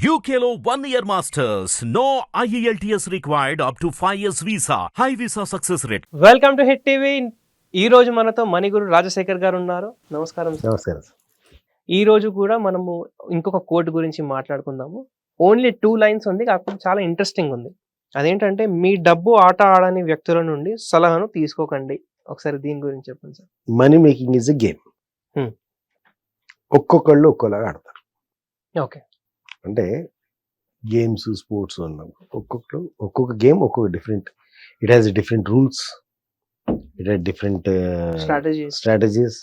One year masters. No E IELTS required up to 5 years visa. High visa success rate. Welcome to hit TV ఈ రోజు మనతో మణిగురు రాజశేఖర్ గారు ఉన్నారు నమస్కారం sir. నమస్కారం సార్ ఈ రోజు కూడా మనము ఇంకొక కోర్టు గురించి మాట్లాడుకుందాము ఓన్లీ టూ లైన్స్ ఉంది కాకపోతే చాలా ఇంట్రెస్టింగ్ ఉంది అదేంటంటే మీ డబ్బు ఆట ఆడని వ్యక్తుల నుండి సలహాను తీసుకోకండి ఒకసారి దీని గురించి చెప్పండి sir money making is a game Hmm. ఒక్కొక్కళ్ళు ఒక్కోలాగా ఆడతారు ఓకే అంటే గేమ్స్ స్పోర్ట్స్ అన్నాం ఒక్కొక్కరు ఒక్కొక్క గేమ్ ఒక్కొక్క different. It has different rules it has different strategy strategies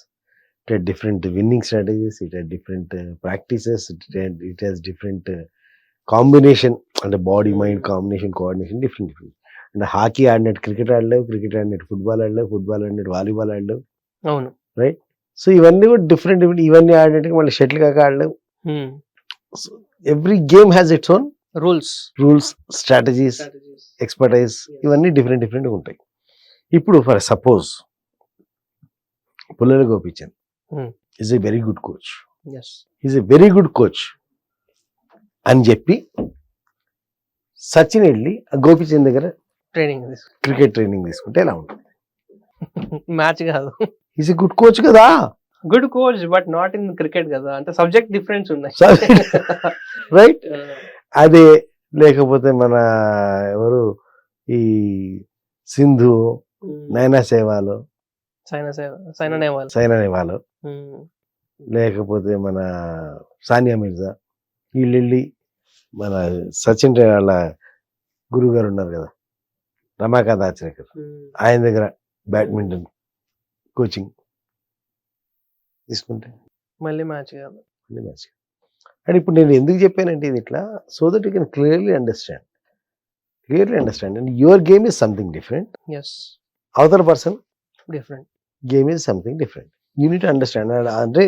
it has different winning strategies it has different practices it has different combination అంటే body mind combination coordination different different అంటే hockey ఆడినట్టు cricket ఆడలేవు cricket ఆడినట్టు football ఆడలేవు football ఆడినట్టు volleyball ఆడలేవు. అవును. So ఇవన్నీ కూడా డిఫరెంట్ డిఫరెంట్ ఇవన్నీ ఆడినట్టుగా మళ్ళీ షటిల్ కాక ఆడలేవు. Every game has its own rules rules strategies expertise ఇవన్నీ డిఫరెంట్ డిఫరెంట్ ఉంటాయి. ఇప్పుడు for suppose Pullela Gopichand. Is a very good coach is a very good coach అని చెప్పి సచిన్ వెళ్ళి ఆ గోపిచంద్ దగ్గర ట్రైనింగ్ క్రికెట్ ట్రైనింగ్ తీసుకుంటే ఎలా ఉంటుంది? మ్యాచ్ కాదు. ఈజ్ ఎ గుడ్ కోచ్ కదా. Good coach but not in cricket కదా. అంటే సబ్జెక్ట్ డిఫరెన్స్ ఉన్నాయి. రైట్ అదే లేకపోతే మన ఎవరు ఈ సింధు నైనా సేవాలు. సైనా సైనా నేవాల్ సైనా నెహ్వాలు. లేకపోతే మన సానియా మిర్జా వీళ్ళు వెళ్ళి మన సచిన్ వాళ్ళ గురువు గారు ఉన్నారు కదా. రమాకాంత్ ఆచరేకర్. ఆయన దగ్గర బ్యాడ్మింటన్ కోచింగ్ తీసుకుంటే. మళ్ళీ మ్యాచ్ కాదు. అన్ని మ్యాచ్ అండ్ ఇప్పుడు నేను ఎందుకు చెప్పానంటే ఇది ఇట్లా so that you can clearly understand clearly understand and your game is something different yes అవతల person different game is something different you need understand అంటే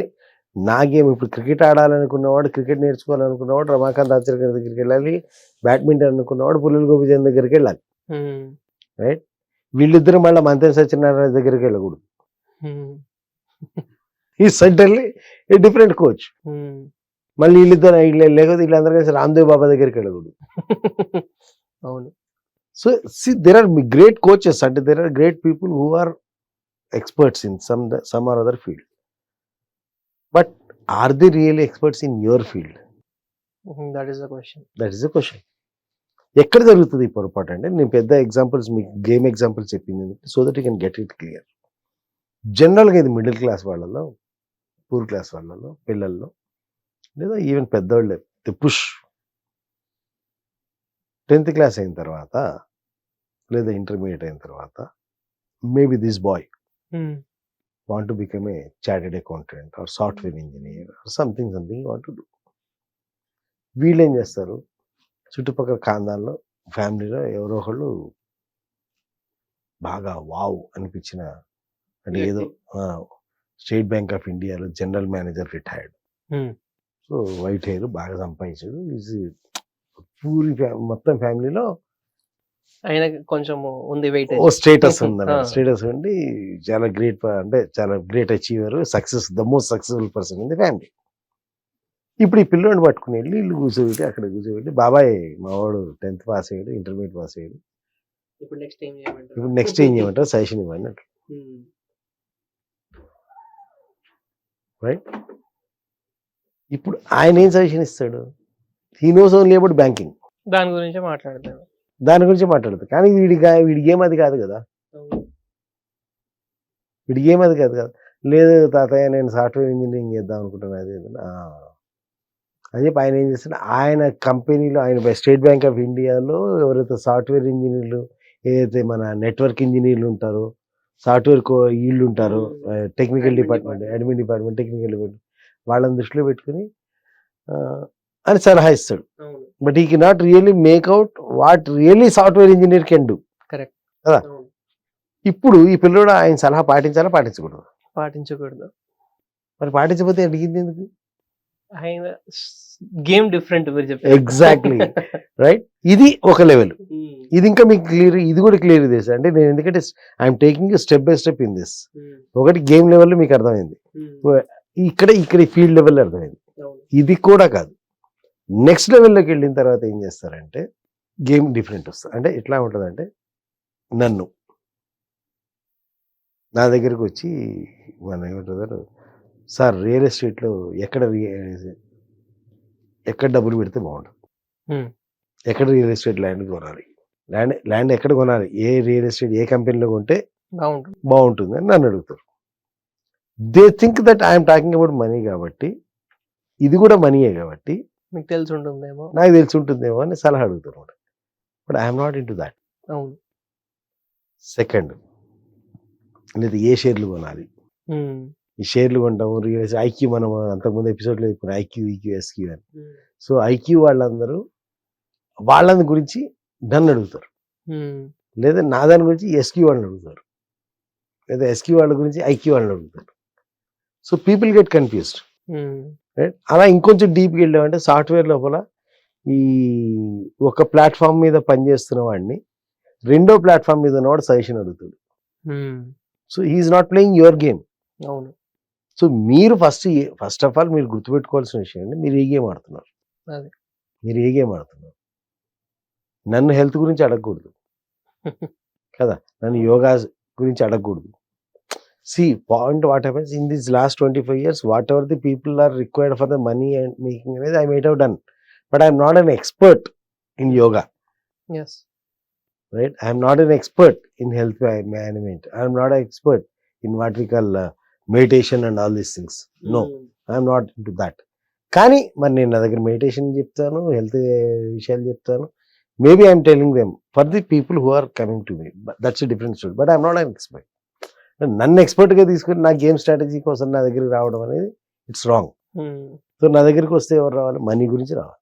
నా గేమ్ ఇప్పుడు క్రికెట్ ఆడాలనుకున్నవాడు క్రికెట్ నేర్చుకోవాలనుకున్నవాడు రమాకాంత్ ఆచార్య దగ్గరికి వెళ్ళాలి బ్యాడ్మింటన్ అనుకున్నవాడు పుల్లల గోపిచంద్ దగ్గరికి వెళ్ళాలి. రైట్ వీళ్ళిద్దరు మళ్ళీ మంతెన సత్యనారాయణ దగ్గరికి వెళ్ళకూడదు. ఈ సడన్లీ ఏ డిఫరెంట్ కోచ్. మళ్ళీ వీళ్ళిద్దరు వీళ్ళు లేకపోతే వీళ్ళందరూ కలిసి రామ్దేవ్ బాబా దగ్గరికి వెళ్ళకూడదు. అవును. So see there are great coaches అంటే there are great people who are experts in some some or other field but are the really experts in your field that is the question that is the question ఎక్కడ జరుగుతుంది ఈ పొరపాటు అంటే నేను పెద్ద examples మీకు game examples చెప్పింది so that you can get it clear జనరల్గా ఇది మిడిల్ క్లాస్ వాళ్ళలో పూర్ క్లాస్ వాళ్ళలో పిల్లల్లో లేదా even పెద్దవాళ్ళే the push. Tenth class అయిన తర్వాత లేదా ఇంటర్మీడియట్ అయిన తర్వాత maybe this boy want to become a chartered accountant or software engineer or something something want to do. వీళ్ళు ఏం చేస్తారు? చుట్టుపక్కల కాందాల్లో ఫ్యామిలీలో ఎవరో ఒకళ్ళు బాగా వావ్ అనిపించిన అంటే ఏదో స్టేట్ బ్యాంక్ ఆఫ్ ఇండియాలో general manager retired. So white hair బాగా సంపాదించాడు. ఈజ్ పూరి మొత్తం ఫ్యామిలీలో ఆయన కొంచెం ఉంది వెయిట్ ఓ స్టేటస్ ఉందన్న. స్టేటస్ ఉండి చాలా గ్రేట్ అంటే చాలా great achiever. Success the most successful person in the family. ఇప్పుడు ఈ పిల్లోని పట్టుకుని వెళ్ళి ఇల్లు కూర్చోబెట్టి అక్కడ కూర్చోబెట్టి బాబాయ్ మా వాడు టెన్త్ పాస్ అయ్యాడు ఇంటర్మీడియట్ పాస్ అయ్యాడు. ఇప్పుడు నెక్స్ట్ ఏం చేయమంటారు? ఇప్పుడు నెక్స్ట్ ఏం చేయమంటారు? సజెషన్ ఇవ్వండి అంటారు రైట్? ఇప్పుడు ఆయన ఏం సజెషన్ ఇస్తాడు? He knows only about banking దాని గురించి మాట్లాడతాను దాని గురించి మాట్లాడదు కానీ వీడి గా- వీడికి ఏం అది కాదు కదా. వీడికి ఏం అది కాదు కదా. లేదు తాతయ్య నేను సాఫ్ట్వేర్ ఇంజనీరింగ్ చేద్దాం అనుకుంటున్నాను అది. అని చెప్పి ఆయన ఏం చేస్తాడు? ఆయన కంపెనీలో ఆయన స్టేట్ బ్యాంక్ ఆఫ్ ఇండియాలో ఎవరైతే సాఫ్ట్వేర్ ఇంజనీర్లు ఏదైతే మన నెట్వర్క్ ఇంజనీర్లు ఉంటారో సాఫ్ట్వేర్ కో వీళ్ళు ఉంటారు technical department admin department technical department. వాళ్ళని దృష్టిలో పెట్టుకుని అని సలహా ఇస్తాడు. బట్ ఈ కి not really make out what really software engineer can do. Correct. కదా? ఇప్పుడు ఈ పిల్లడు ఆయన సలహా పాటించాలా పాటించకూడదు? పాటించకూడదు. మరి పాటించకపోతే అడిగింది ఎందుకు? ఆయన గేమ్ డిఫరెంట్ Exactly. రైట్ ఇది ఒక లెవెల్ ఇది ఇంకా మీకు క్లియర్ ఇది కూడా క్లియర్ ఇది అంటే నేను ఎందుకంటే I'm taking step by step in this ఒకటి గేమ్ లెవెల్లో మీకు అర్థమైంది. ఇక్కడ ఇక్కడ ఫీల్డ్ లెవెల్ అర్థమైంది. ఇది కూడా కాదు. నెక్స్ట్ లెవెల్లోకి వెళ్ళిన తర్వాత ఏం చేస్తారంటే గేమ్ డిఫరెంట్ వస్తుంది. అంటే ఎట్లా ఉంటుందంటే నన్ను. నా దగ్గరికి వచ్చి మన ఏమంటారు సార్ రియల్ ఎస్టేట్లో ఎక్కడ ఎక్కడ డబ్బులు పెడితే బాగుంటుంది. ఎక్కడ రియల్ ఎస్టేట్ ల్యాండ్ కొనాలి? ల్యాండ్ ల్యాండ్ ఎక్కడ కొనాలి? ఏ రియల్ ఎస్టేట్ ఏ కంపెనీలో కొంటే బాగుంటుంది. బాగుంటుంది అని నన్ను అడుగుతారు. They think that I'm talking about money కాబట్టి ఇది కూడా మనీయే కాబట్టి మీకు తెలిసి ఉంటుందేమో నాకు తెలిసి ఉంటుందేమో అని సలహా అడుగుతారు but I'm not into that అవును. సెకండ్ లేదా ఏ షేర్లు కొనాలి? ఈ షేర్లు కొంటాము రియల్ ఐక్యూ మనం అంతకుముందు ఎపిసోడ్లో చెప్పుకున్నాం ఐక్యూ ఈక్యూ ఎస్క్యూ అని. సో ఐక్యూ వాళ్ళందరూ వాళ్ళని గురించి నన్ను అడుగుతారు. లేదా నా దాని గురించి ఎస్క్యూ వాళ్ళని అడుగుతారు. లేదా ఎస్క్యూ వాళ్ళ గురించి ఐక్యూ వాళ్ళని అడుగుతారు. So people get confused. Right? అలా ఇంకొంచెం డీప్కి వెళ్ళామంటే సాఫ్ట్వేర్ లోపల ఈ ఒక ప్లాట్ఫామ్ మీద పనిచేస్తున్న వాడిని రెండో ప్లాట్ఫామ్ మీద ఉన్నవాడు సజెషన్ అడుగుతాడు. So is not playing your game. అవును. సో మీరు ఫస్ట్ ఫస్ట్ ఆఫ్ ఆల్ మీరు గుర్తుపెట్టుకోవాల్సిన విషయం అండి మీరు ఏ గేమ్ ఆడుతున్నారు. మీరు ఏ గేమ్ ఆడుతున్నారు? నన్ను హెల్త్ గురించి అడగకూడదు. కదా? నన్ను యోగా గురించి అడగకూడదు. See point what happens in this last twenty five years whatever the people are required for the money and making అనేది I might have done. But I'm not an expert in yoga. Yes right i'm not an expert in health ma- management i'm not an expert in meditation and all these things. No I'm not into that కానీ మరి నేను నా దగ్గర meditation చెప్తాను health విషయాలు చెప్తాను. Maybe I'm telling them for the people who are coming to me that's different story but I'm not an expert నన్ను expert. గా తీసుకుని నా గేమ్ స్ట్రాటజీ కోసం నా దగ్గరికి రావడం అనేది ఇట్స్ రాంగ్ ఉమ్, సో నా దగ్గరికి వస్తే ఎవరు రావాలి? మనీ గురించి రావాలి.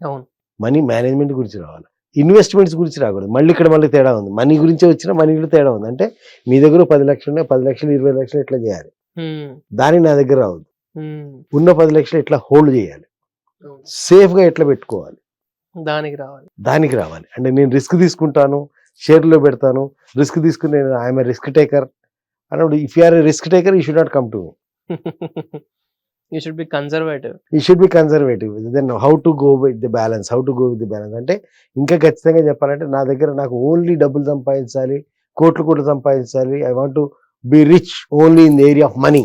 అవును. మనీ మేనేజ్మెంట్ గురించి రావాలి. ఇన్వెస్ట్మెంట్స్ గురించి రాకూడదు. మళ్ళీ ఇక్కడ మళ్ళీ తేడా ఉంది. మనీ గురించే వచ్చినా మనీ కూడా తేడా ఉంది. అంటే మీ దగ్గర పది లక్షలు ఉన్నాయి పది లక్షలు ఇరవై లక్షలు ఎట్లా చేయాలి? దాని నా దగ్గర రావద్దు. ఉన్న పది లక్షలు ఎట్లా హోల్డ్ చేయాలి. సేఫ్గా ఎట్లా పెట్టుకోవాలి? దానికి రావాలి. దానికి రావాలి. అంటే నేను రిస్క్ తీసుకుంటాను షేర్లో పెడతాను రిస్క్ తీసుకుని నేను ఐఎమ్ రిస్క్ టేకర్ అన్నప్పుడు if you're risk taker you should not come to you should be conservative you should be then how to go with the balance how to go with the balance అంటే ఇంకా ఖచ్చితంగా చెప్పాలంటే నా దగ్గర నాకు only డబ్బులు సంపాదించాలి కోట్లు కోట్లు సంపాదించాలి. I want to be rich only in the area of money.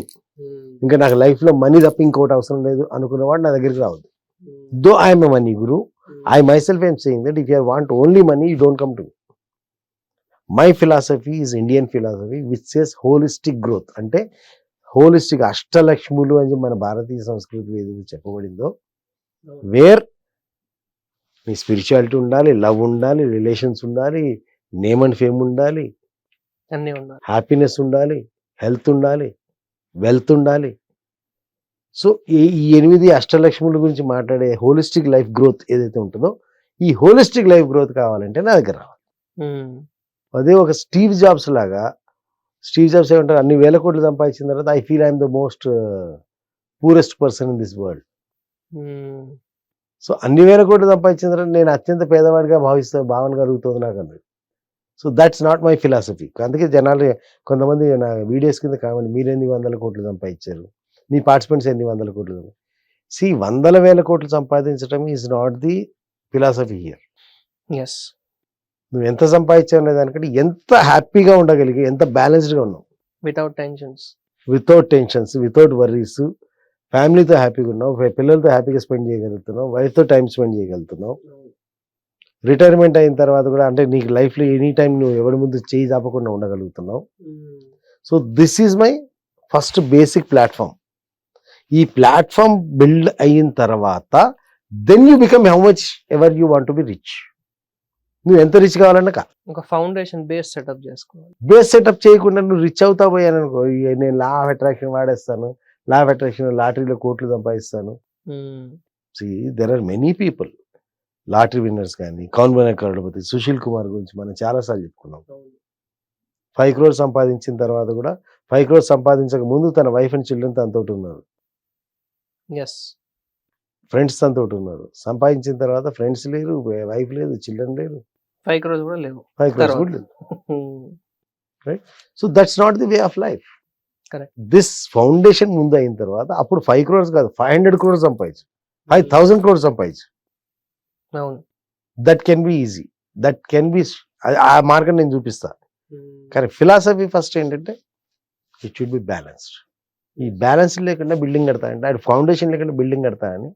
ఇంకా నాకు లైఫ్లో మనీ తప్ప ఇంకోటి అవసరం లేదు అనుకున్నవాడు నా దగ్గరికి రావద్దు. Though I'm a money guru I myself am saying that if you want only money, you don't come to me. My philosophy is Indian philosophy, which says holistic growth. అంటే హోలిస్టిక్ అష్టలక్ష్ములు అని మన భారతీయ సంస్కృతిలో ఏదైతే చెప్పబడిందో వేర్ మీ స్పిరిచువాలిటీ ఉండాలి love ఉండాలి రిలేషన్స్ ఉండాలి నేమ్ అండ్ ఫేమ్ ఉండాలి అన్నీ ఉన్నారు హ్యాపీనెస్ ఉండాలి హెల్త్ ఉండాలి వెల్త్ ఉండాలి. సో ఈ ఎనిమిది అష్టలక్ష్ముల గురించి మాట్లాడే హోలిస్టిక్ లైఫ్ గ్రోత్ ఏదైతే ఉంటుందో ఈ హోలిస్టిక్ లైఫ్ గ్రోత్ కావాలంటే నా దగ్గర రావాలి. అదే ఒక స్టీవ్ జాబ్స్ లాగా స్టీవ్ జాబ్స్ ఏమంటారు అన్ని వేల కోట్లు సంపాదించిన తర్వాత I feel I'm the most purest person in this world so అన్ని వేల కోట్లు సంపాదించిన తర్వాత నేను అత్యంత పేదవాడిగా భావిస్తా భావన కలుగుతుంది నాకు అన్నది so that's not my philosophy అందుకే జనాలు కొంతమంది నా వీడియోస్ కింద కావాలి మీరు ఎన్ని వందల కోట్లు సంపాదించారు? మీ పార్టిసిపెంట్స్ ఎన్ని వందల కోట్లు సి వందల వేల కోట్లు సంపాదించడం is not the philosophy here is నువ్వు ఎంత సంపాదించావు అనే దానికంటే ఎంత హ్యాపీగా ఉండగలిగి ఎంత బ్యాలెన్స్డ్గా ఉన్నావు? Without tensions without tensions without worries ఫ్యామిలీతో హ్యాపీగా ఉన్నావు పిల్లలతో హ్యాపీగా స్పెండ్ చేయగలుగుతున్నావు వైఫ్తో టైం స్పెండ్ చేయగలుగుతున్నావు. రిటైర్మెంట్ అయిన తర్వాత కూడా అంటే నీకు లైఫ్లో ఎనీ టైం నువ్వు ఎవరి ముందు చేయి చాపకుండా ఉండగలుగుతున్నావు. So this is my first basic platform ఈ ప్లాట్ఫామ్ బిల్డ్ అయిన తర్వాత then you become how much ever you want be rich నువ్వు ఎంత రిచ్ కావాలన్నా కా ఒక ఫౌండేషన్ బేస్ సెటప్ చేసుకోవాలి. బేస్ సెటప్ చేయకుండా నువ్వు రిచ్ అవుతా పోయాను అనుకో నేను లా ఆఫ్ అట్రాక్షన్ వాడేస్తాను లా ఆఫ్ అట్రాక్షన్ లాటరీలో కోట్లు సంపాదిస్తాను. There are many people lottery winners కానీ కౌన్బన కరోడపతి సుశీల్ కుమార్ గురించి మనం చాలాసార్లు చెప్పుకున్నాం. ఫైవ్ క్రోర్స్ సంపాదించిన తర్వాత కూడా ఫైవ్ క్రోర్స్ సంపాదించక ముందు తన వైఫ్ అండ్ చిల్డ్రన్ తనతోటి ఉన్నారు. ఎస్ ఫ్రెండ్స్ తనతోటి ఉన్నారు. సంపాదించిన తర్వాత ఫ్రెండ్స్ లేరు వైఫ్ లేదు చిల్డ్రన్ లేరు. ఫైవ్ క్రోర్స్ కూడా లేవు. ఫైవ్ క్రోర్స్. కూడా లేదు ఉమ్, so that's not the way of life. This foundation ముందు అయిన తర్వాత అప్పుడు ఫైవ్ క్రోర్స్ కాదు ఫైవ్ హండ్రెడ్ క్రోర్స్ సంపాదించు. ఫైవ్ థౌసండ్ క్రోర్స్ సంపాదించు. That can be easy that can be ఆ మార్గం నేను చూపిస్తా. ఉమ్. కానీ ఫిలాసఫీ ఫస్ట్ ఏంటంటే ఇట్ షుడ్ బి బ్యాలెన్స్డ్ ఈ బ్యాలెన్స్ లేకుండా బిల్డింగ్ కడతా అంటే అది ఫౌండేషన్ లేకుండా బిల్డింగ్ కడతా అని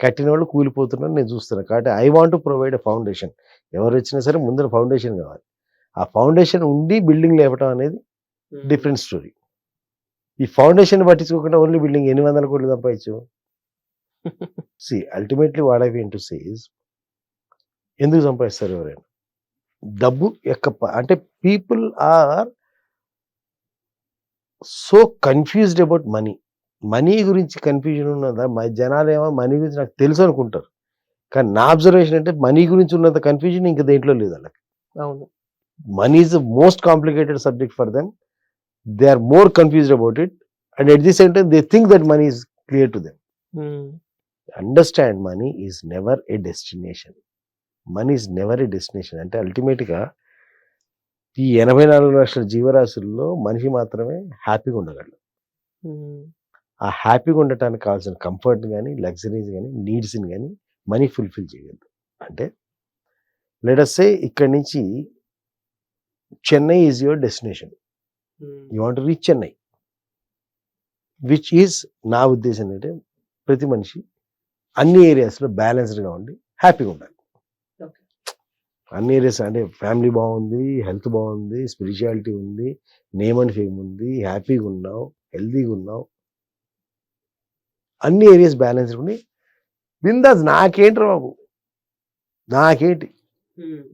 కట్టిన వాళ్ళు కూలిపోతున్నారు నేను చూస్తున్నాను కాబట్టి I want to provide a foundation ఎవరు వచ్చినా సరే ముందర ఫౌండేషన్ కావాలి. ఆ ఫౌండేషన్ ఉండి బిల్డింగ్ లేపటం అనేది. డిఫరెంట్ స్టోరీ ఈ ఫౌండేషన్ పట్టించుకోకుండా ఓన్లీ బిల్డింగ్ ఎన్ని వందల కోట్లు సంపాదించు. See ultimately what I to says ఎందుకు సంపాదిస్తారు ఎవరైనా? డబ్బు యొక్క అంటే people are so confused about money. Money గురించి కన్ఫ్యూజన్ ఉన్నదా? మా జనాలు ఏమో మనీ గురించి నాకు తెలుసు అనుకుంటారు. కానీ నా అబ్జర్వేషన్ అంటే మనీ గురించి ఉన్నంత కన్ఫ్యూజన్ ఇంకా దేంట్లో లేదు అలా money is most complicated subject for them. They are more confused about it. And at the same time they think that money is clear to them. Understand money is never a destination. Money is never a destination. అంటే అల్టిమేట్గా ఈ ఎనభై నాలుగు లక్షల జీవరాశుల్లో మనిషి మాత్రమే హ్యాపీగా ఉండగలడు. ఆ హ్యాపీగా ఉండటానికి కావాల్సిన కంఫర్ట్ కానీ లగ్జరీస్ కానీ నీడ్స్ని కానీ మనీ ఫుల్ఫిల్ చేయగలదు అంటే లెటస్సే ఇక్కడి నుంచి Chennai is your destination. You want reach Chennai which is నా ఉద్దేశం ఏంటంటే ప్రతి మనిషి అన్ని ఏరియాస్లో బ్యాలెన్స్డ్గా ఉండి హ్యాపీగా ఉండాలి. అన్ని ఏరియాస్ అంటే ఫ్యామిలీ బాగుంది హెల్త్ బాగుంది స్పిరిచువాలిటీ ఉంది నేమ్ అండ్ ఫేమ్ ఉంది హ్యాపీగా ఉన్నావు హెల్తీగా ఉన్నావు. అన్ని ఏరియాస్ బ్యాలెన్స్డ్ ఉండి బిందాస్ నాకేంట్రా బాబు? నాకేంటి.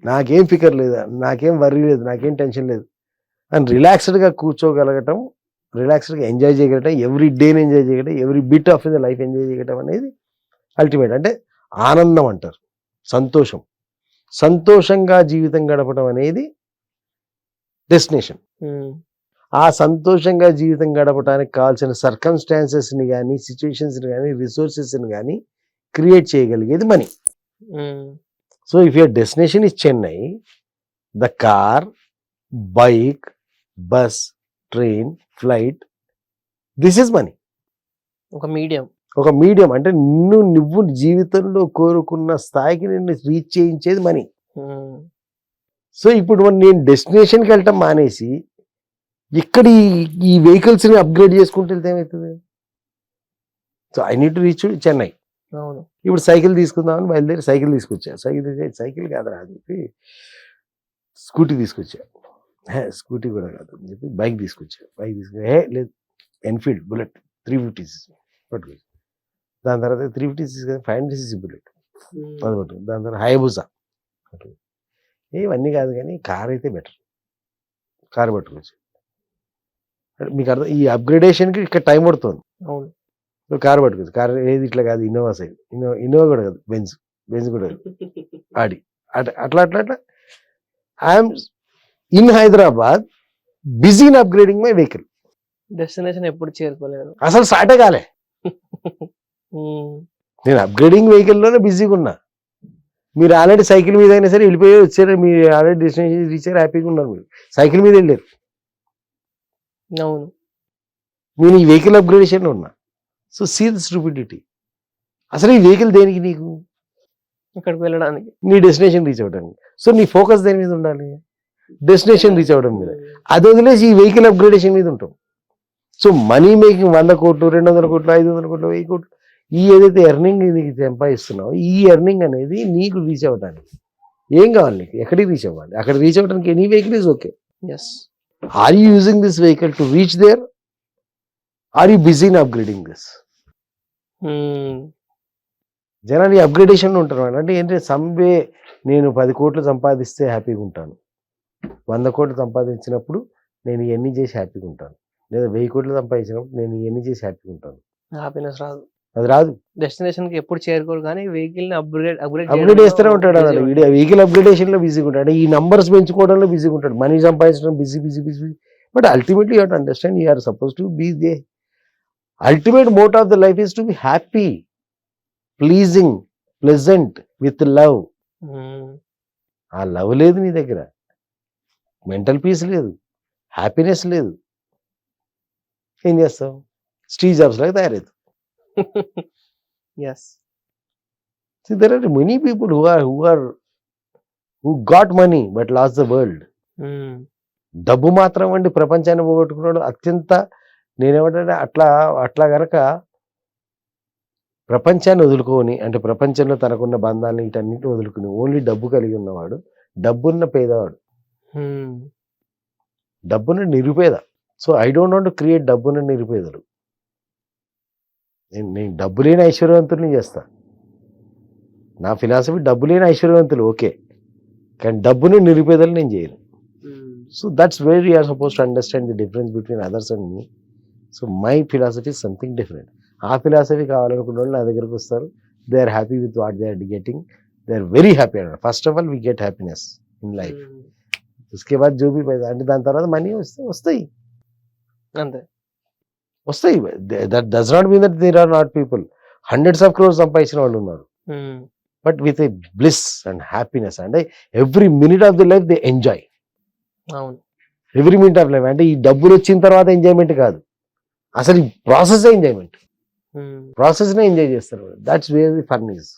నాకేం ఫికర్ లేదు నాకేం వర్రీ లేదు నాకేం టెన్షన్ లేదు. అని రిలాక్స్డ్గా కూర్చోగలగటం రిలాక్స్డ్గా ఎంజాయ్ చేయగలగటం ఎవ్రీ డేని enjoy చేయగలగటం every bit of the life enjoy చేయగలగటం అనేది అల్టిమేట్ అంటే ఆనందం అంటారు సంతోషం. సంతోషంగా జీవితం గడపడం అనేది డెస్టినేషన్. ఆ సంతోషంగా జీవితం గడపడానికి కావాల్సిన సర్కమ్స్టాన్సెస్ని కానీ సిచ్యువేషన్స్ని కానీ రిసోర్సెస్ని కానీ క్రియేట్ చేయగలిగేది money. So if your destination is Chennai, the car, bike, bus, train, flight, this is money. ఒక మీడియం ఒక మీడియం అంటే నిన్ను నువ్వు జీవితంలో కోరుకున్న స్థాయికి నిన్ను రీచ్ చేయించేది మనీ సో ఇప్పుడు మరి నేను డెస్టినేషన్కి వెళ్ళటం మానేసి ఇక్కడ ఈ- ఈ వెహికల్స్ని అప్గ్రేడ్ చేసుకుంటూ వెళ్తే ఏమవుతుంది so I need to reach Chennai అవును. ఇప్పుడు సైకిల్ తీసుకుందామని బయలుదేరి సైకిల్ తీసుకొచ్చా? సైకిల్ సైకిల్ కాదురా అని చెప్పి స్కూటీ తీసుకొచ్చా? హే స్కూటీ కూడా కాదు అని చెప్పి బైక్ తీసుకొచ్చా? బైక్ తీసుకొచ్చా హే లేదు ఎన్ఫీల్డ్ బుల్లెట్ త్రీ ఫిఫ్టీస్ పట్టుకో దాని తర్వాత three fifties five hundred CC Bullet. అది పట్టుకో దాని తర్వాత హైబుజా పట్టుకో ఇవన్నీ కాదు కానీ కార్ అయితే బెటర్. కార్ పట్టుకోవచ్చు మీకు అర్థం ఈ అప్గ్రేడేషన్కి ఇక్కడ టైం పడుతుంది. అవును. నువ్వు కార్ పట్టుకోవచ్చు కార్ ఏది ఇట్లా కాదు ఇన్నోవా సైడ్. ఇన్నోవా ఇన్నోవా కూడా కాదు బెంజ్. బెంజ్ కూడా కాదు ఆడి. అట్లా అట్లా అట్లా అట్లా. I'm in Hyderabad busy in upgrading my vehicle. Destination ఎప్పుడు చేరుకోలేదు అసలు స్టార్టే కాలే. నేను అప్గ్రేడింగ్ వెహికల్లోనే బిజీగా ఉన్నా. మీరు ఆల్రెడీ సైకిల్ మీద అయినా సరే వెళ్ళిపోయి వచ్చారు మీరు ఆల్రెడీ డెస్టినేషన్ రీచ్ అయ్యారు హ్యాపీగా ఉన్నారు మీరు. సైకిల్ మీద వెళ్ళారు. అవును. నేను ఈ వెహికల్ అప్గ్రేడేషన్లో ఉన్నా. సో సీ ద స్టూపిడిటీ అసలు ఈ వెహికల్ దేనికి నీకు? అక్కడికి వెళ్ళడానికి. నీ డెస్టినేషన్ రీచ్ అవ్వడానికి. సో నీ ఫోకస్ దేని మీద ఉండాలి? డెస్టినేషన్ రీచ్ అవ్వడం మీద. అది వదిలేసి ఈ వెహికల్ అప్గ్రేడేషన్ మీద ఉంటాం సో మనీ మేకింగ్ వంద కోట్లు రెండు వందల కోట్లు ఐదు వందల కోట్లు వెయ్యి కోట్లు. ఈ ఏదైతే ఎర్నింగ్ నీకు సంపాదిస్తున్నావో ఈ ఎర్నింగ్ అనేది నీకు రీచ్ అవ్వడానికి ఏం కావాలి నీకు? ఎక్కడికి రీచ్ అవ్వాలి? అక్కడ రీచ్ అవ్వడానికి any vehicle is okay yes are you using this vehicle to reach there are you busy in upgrading this జనాలు ఈ అప్గ్రేడేషన్ ఉంటారు. అంటే ఏంటంటే సంవే నేను పది కోట్లు సంపాదిస్తే హ్యాపీగా ఉంటాను. వంద కోట్లు సంపాదించినప్పుడు నేను ఇవన్నీ చేసి హ్యాపీగా ఉంటాను. లేదా వెయ్యి కోట్లు సంపాదించినప్పుడు నేను ఇవన్నీ చేసి హ్యాపీగా ఉంటాను. హ్యాపీనెస్ రాదు. అది రాదు. డెస్టినేషన్కి ఎప్పుడు చేరుకోరు కానీ వెహికల్ని అప్గ్రేడ్ అప్గ్రేడ్ అప్గ్రేడ్ చేస్తూనే ఉంటాడు అన్నాడు. వెహికల్ అప్గ్రేడేషన్లో బిజీగా ఉంటాడు ఈ నంబర్స్ పెంచుకోవడంలో బిజీగా ఉంటాడు. మనీ సంపాదించడం busy busy busy but ultimately you understand you are suppose to be the ultimate motto of the life is to be happy pleasing pleasant with love ఆ లవ్ లేదు నీ దగ్గర. మెంటల్ పీస్ లేదు. Happiness లేదు. ఏం చేస్తావు? Steve Jobs లాగా తయారవుతావు. Yes See, there are many people who are who are who got money but lost the world. Um, డబ్బు మాత్రం అండి ప్రపంచాన్ని పోగొట్టుకున్నాడు. అత్యంత నేనేమంటే అట్లా అట్లా గనక ప్రపంచాన్ని వదులుకొని అంటే ప్రపంచంలో తనకున్న బంధాలను వీటన్నిటిని వదులుకుని ఓన్లీ డబ్బు కలిగి ఉన్నవాడు డబ్బున్న పేదవాడు. ఉమ్, డబ్బున్న నిరుపేద. So I don't want create డబ్బున్న నిరుపేదలు. నేను నేను డబ్బు లేని ఐశ్వర్యవంతుల్ని చేస్తా. నా ఫిలాసఫీ డబ్బు లేని ఐశ్వర్యవంతులు ఓకే. కానీ డబ్బుని నిరుపేదలు నేను చేయను. So that's where you are suppose to understand the difference between others and me so my philosophy something different ఆ ఫిలాసఫీ కావాలనుకున్న వాళ్ళు నా దగ్గరకు వస్తారు. They are happy with what they are getting they are very happy అన్నమాట first of all we get happiness in life ఉస్కే బాద్ జో భీ పైసా అంటే దాని తర్వాత మనీ వస్తే వస్తాయి. అంతే. వస్తాయి. That does not mean that there are not people. Hundreds of crores సంపాదించిన వాళ్ళు ఉన్నారు. But with a bliss and happiness అంటే every minute of the life they enjoy. అవును. ఎవ్రీ మినిట్ ఆఫ్ లైఫ్ అంటే ఈ డబ్బులు వచ్చిన తర్వాత ఎంజాయ్మెంట్ కాదు. అసలు ఈ ప్రాసెస్ ఎంజాయ్మెంట్. ప్రాసెస్ నే ఎంజాయ్ చేస్తారు. That's where the fun is.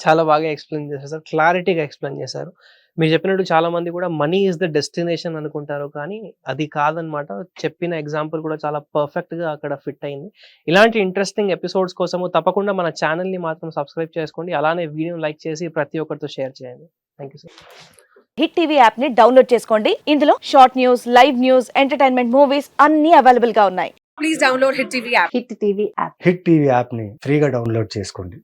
చాలా బాగా ఎక్స్ప్లెయిన్ చేశారు సార్. క్లారిటీగా ఎక్స్ప్లెయిన్ చేశారు. మీరు చెప్పినట్టు చాలా మంది కూడా మనీ ఇస్ ద డెస్టినేషన్ అనుకుంటారు కానీ అది కాదనమాట. చెప్పిన ఎగ్జాంపుల్ కూడా చాలా పర్ఫెక్ట్గా అక్కడ ఫిట్ అయింది. ఇలాంటి ఇంట్రెస్టింగ్ ఎపిసోడ్స్ కోసము తప్పకుండా మన ఛానల్ని మాత్రం సబ్స్క్రైబ్ చేసుకోండి. అలానే వీడియో లైక్ చేసి ప్రతి ఒక్కరితో షేర్ చేయండి. Thank you sir. Hit TV యాప్ని డౌన్లోడ్ చేసుకోండి. ఇందులో short news live news entertainment movies అన్ని అవైలబుల్గా ఉన్నాయి. please download Hit TV app. Hit TV app. Hit TV యాప్ని ఫ్రీగా డౌన్లోడ్ చేసుకోండి.